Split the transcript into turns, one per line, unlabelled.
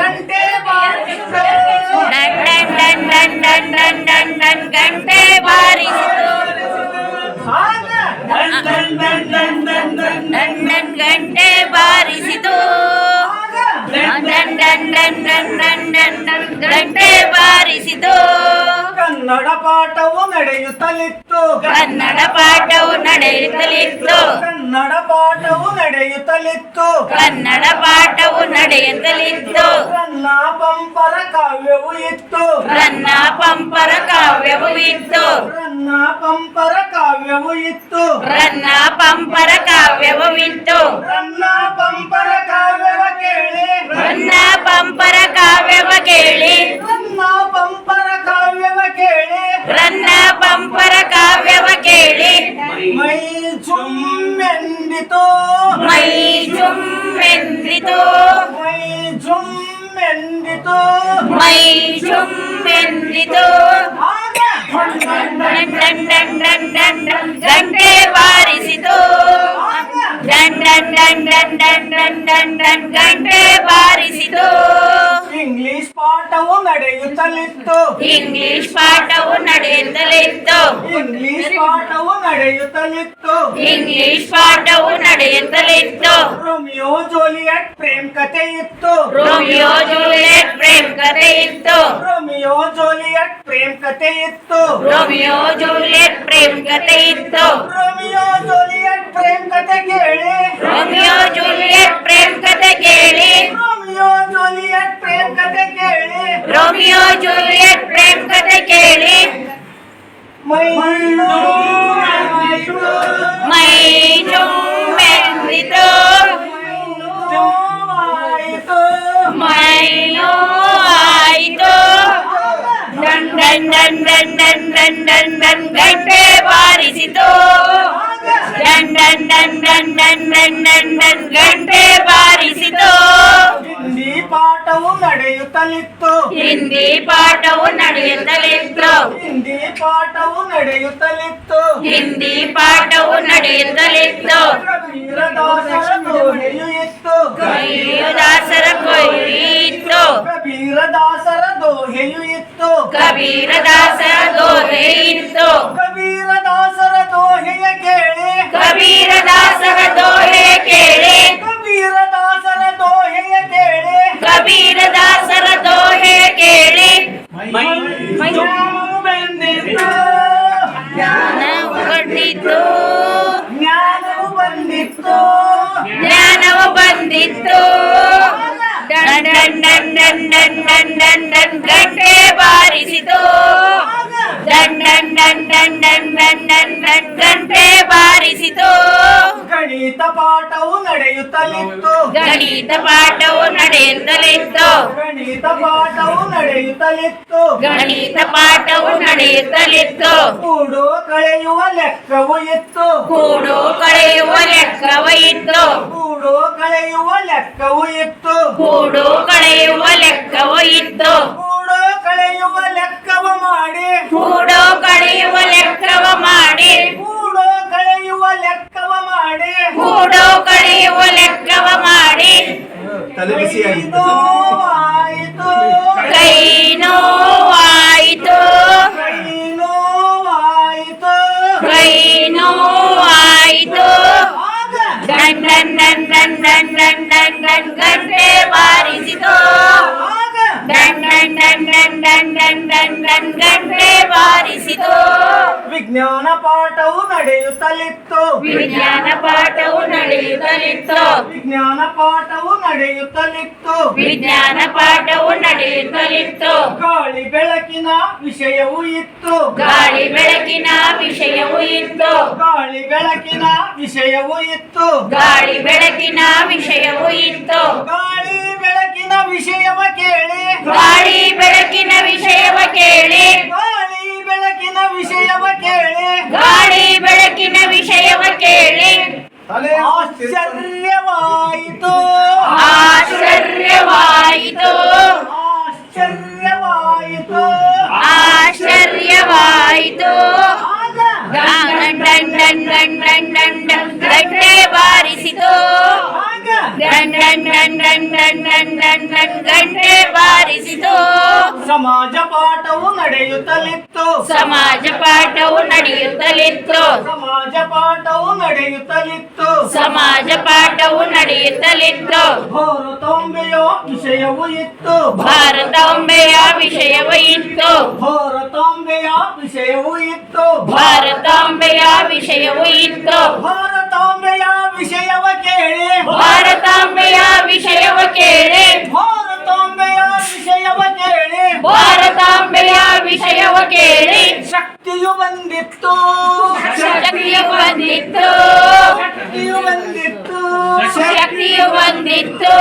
ಗಂಟೆ ಬಾರಿಸಿತು
ಗಂಟೆ ಬಾರಿಸಿತು ಗಂಟೆ ಬಾರಿಸಿತು
ಕನ್ನಡ ಪಾಠವು ನಡೆಯುತ್ತಲಿತ್ತು
ಕನ್ನಡ ಪಾಠವು ನಡೆಯುತ್ತಲಿತ್ತು
ಕನ್ನಡ ಪಾಠವು ನಡೆಯುತ್ತ ನಡೆಯುತ್ತಲಿತ್ತು
ಕನ್ನಡ ಪಾಠವು ನಡೆಯುತ್ತಲಿತ್ತು.
ರನ್ನ ಪಂಪರ ಕಾವ್ಯವು ಇತ್ತು.
ರನ್ನ ಪಂಪರ ಕಾವ್ಯವು ಇತ್ತು.
ರನ್ನ ಪಂಪರ ಕಾವ್ಯವು ಇತ್ತು.
ರನ್ನ ಪಂಪರ ಕಾವ್ಯವು ಇತ್ತು.
ರನ್ನ ಪಂಪರ ಕಾವ್ಯವ ಕೇಳಿ.
ರನ್ನ ಪಂಪರ ಕಾವ್ಯವ ಕೇಳಿ.
ರನ್ನ ಪಂಪರ ಕಾವ್ಯವ ಕೇಳಿ.
ರನ್ನ നെഞ്ചും വെന്തിതോ ഗംഗേ വാരിസിതോ ഗംഗേ വാരിസിതോ
ಇಂಗ್ಲಿಷ್ ಪಾಠವು ನಡೆಯುತ್ತಲಿತ್ತು
ಇಂಗ್ಲಿಷ್ ಪಾಠವು ನಡೆಯುತ್ತಲಿತ್ತು
ಇಂಗ್ಲಿಷ್ ಪಾಠವು ನಡೆಯುತ್ತಲಿತ್ತು
ಇಂಗ್ಲಿಷ್ ಪಾಠವು ನಡೆಯುತ್ತಲಿತ್ತು
ರೋಮಿಯೋ ಜೂಲಿಯಟ್ ಪ್ರೇಮ್ ಕಥೆ ಇತ್ತು
ರೋಮಿಯೋ ಜೂಲಿಯಟ್ ಪ್ರೇಮ್ ಕಥೆ ಇತ್ತು
ರೋಮಿಯೋ ಜೂಲಿಯಟ್ ಪ್ರೇಮ್ ಕಥೆ ಇತ್ತು
ರೋಮಿಯೋ ಜೂಲಿಯಟ್ ಪ್ರೇಮ್ ಕಥೆ ಇತ್ತು
ರೋಮಿಯೋ ಜೂಲಿಯಟ್ ಪ್ರೇಮ್ ಕಥೆ ಕೇಳಿ
ರೋಮಿಯೋ ಜೂಲಿಯಟ್ ಪ್ರೇಮ್ ಕಥೆ ಡನ್ ಡನ್ ಗಂಟೆ ಬಾರಿಸಿತು
ಹಿಂದಿ ಪಾಠವು ನಡೆಯುತ್ತಲಿತ್ತು
ಹಿಂದಿ ಪಾಠವು ನಡೆಯುತ್ತಲಿತ್ತು
ಹಿಂದಿ ಪಾಠವು ನಡೆಯುತ್ತಲಿತ್ತು
ಹಿಂದಿ ಪಾಠವು ನಡೆಯುತ್ತಲಿತ್ತು
ಕಬೀರದಾಸರ ದೋಹೆಯು ಇತ್ತು
ಕಬೀರದಾಸರ ಕೊಯ್ಯಿತ್ತು
ಕಬೀರದಾಸರ ದೋಹೆಯು ಇತ್ತು
ಕಬೀರದಾಸರ ದೋಹೆ ಇತ್ತು
ಕಬೀರದಾಸರ ದೋಹೆಯ ಕೇಳಿ
ಕಬೀರದಾಸರ ದೋಹೆ ಕೇಳಿ
ಕಬೀರದಾಸರ ದೋಹೆಯ ಕೇಳಿ
ಕಬೀರದಾಸರ ದೋಹೆ ಕೇಳಿ
ಜ್ಞಾನವು ಬಂದಿತ್ತು
ಜ್ಞಾನವು ಬಂದಿತ್ತು
ಜ್ಞಾನವು ಬಂದಿತ್ತು
ಜ್ಞಾನವು ಬಂದಿತ್ತು ಬಾರಿಸಿತು ಗಂಟೆ ಬಾರಿಸಿತು
ಗಣಿತ ಪಾಠವು ನಡೆಯುತ್ತಲಿತ್ತು
ಗಣಿತ ಪಾಠವು ನಡೆಯುತ್ತಲಿತ್ತು
ಗಣಿತ ಪಾಠವು ನಡೆಯುತ್ತಲಿತ್ತು
ಗಣಿತ ಪಾಠವು ನಡೆಯುತ್ತಲಿತ್ತು
ಕೂಡು ಕಳೆಯುವ ಲೆಕ್ಕವು ಇತ್ತು
ಕೂಡು ಕಳೆಯುವ ಲೆಕ್ಕವು ಇತ್ತು
ಕೂಡು ಕಳೆಯುವ ಲೆಕ್ಕವು ಇತ್ತು
ಕೂಡು ಕಳೆಯುವ ಲೆಕ್ಕವು ಇತ್ತು
ಕೂಡು
开心啊！
ವಿಜ್ಞಾನ ಪಾಠವು ನಡೆಯುತ್ತಲಿತ್ತು.
ವಿಜ್ಞಾನ ಪಾಠವು ನಡೆಯುತ್ತಲಿತ್ತು.
ವಿಜ್ಞಾನ ಪಾಠವು ನಡೆಯುತ್ತಲಿತ್ತು.
ವಿಜ್ಞಾನ ಪಾಠವು ನಡೆಯುತ್ತಲಿತ್ತು.
ಗಾಳಿ ಬೆಳಕಿನ ವಿಷಯವು ಇತ್ತು.
ಗಾಳಿ ಬೆಳಕಿನ ವಿಷಯವು ಇತ್ತು.
ಗಾಳಿ ಬೆಳಕಿನ ವಿಷಯವು ಇತ್ತು.
ಗಾಳಿ ಬೆಳಕಿನ ವಿಷಯವು ಇತ್ತು.
ಗಾಳಿ ಬೆಳಕಿನ ವಿಷಯವ ಕೇಳಿ.
ಗಾಳಿ ಬೆಳಕಿನ ವಿಷಯವ ಕೇಳಿ.
ಬೆಳಕಿನ ವಿಷಯವ ಕೇಳಿ.
ಗಾಳಿ ಬೆಳಕಿನ ವಿಷಯವ
ಸಮಾಜ ಪಾಠವು ನಡೆಯುತ್ತಲಿತ್ತು
ಸಮಾಜ ಪಾಠವು ನಡೆಯುತ್ತಲಿತ್ತು
ಸಮಾಜ ಪಾಠವು ನಡೆಯುತ್ತಲಿತ್ತು
ಸಮಾಜ ಪಾಠವು ನಡೆಯುತ್ತಲಿತ್ತು
ಭಾರತಾಂಬೆಯ ವಿಷಯವೂ ಇತ್ತು
ಭಾರತಾಂಬೆಯ ವಿಷಯವೂ ಇತ್ತು
ಭಾರತಾಂಬೆಯ ವಿಷಯವೂ ಇತ್ತು
ಭಾರತಾಂಬೆಯ ವಿಷಯವೂ ಇತ್ತು ಭಾರತಾಂಬೆಯ ವಿಷಯವ ಕೇಳಿ
ಭಾರತಾಂಬೆಯ ವಿಷಯವ ಕೇಳಿ
ಭಾರತಾಂಬೆಯ ವಿಷಯವ ಕೇಳಿ
ಶಕ್ತಿಯು ಬಂದಿತ್ತು
ಶಕ್ತಿಯು ಬಂದಿತ್ತು
ಶಕ್ತಿಯು ಬಂದಿತ್ತು
ಶಕ್ತಿಯು ಬಂದಿತ್ತು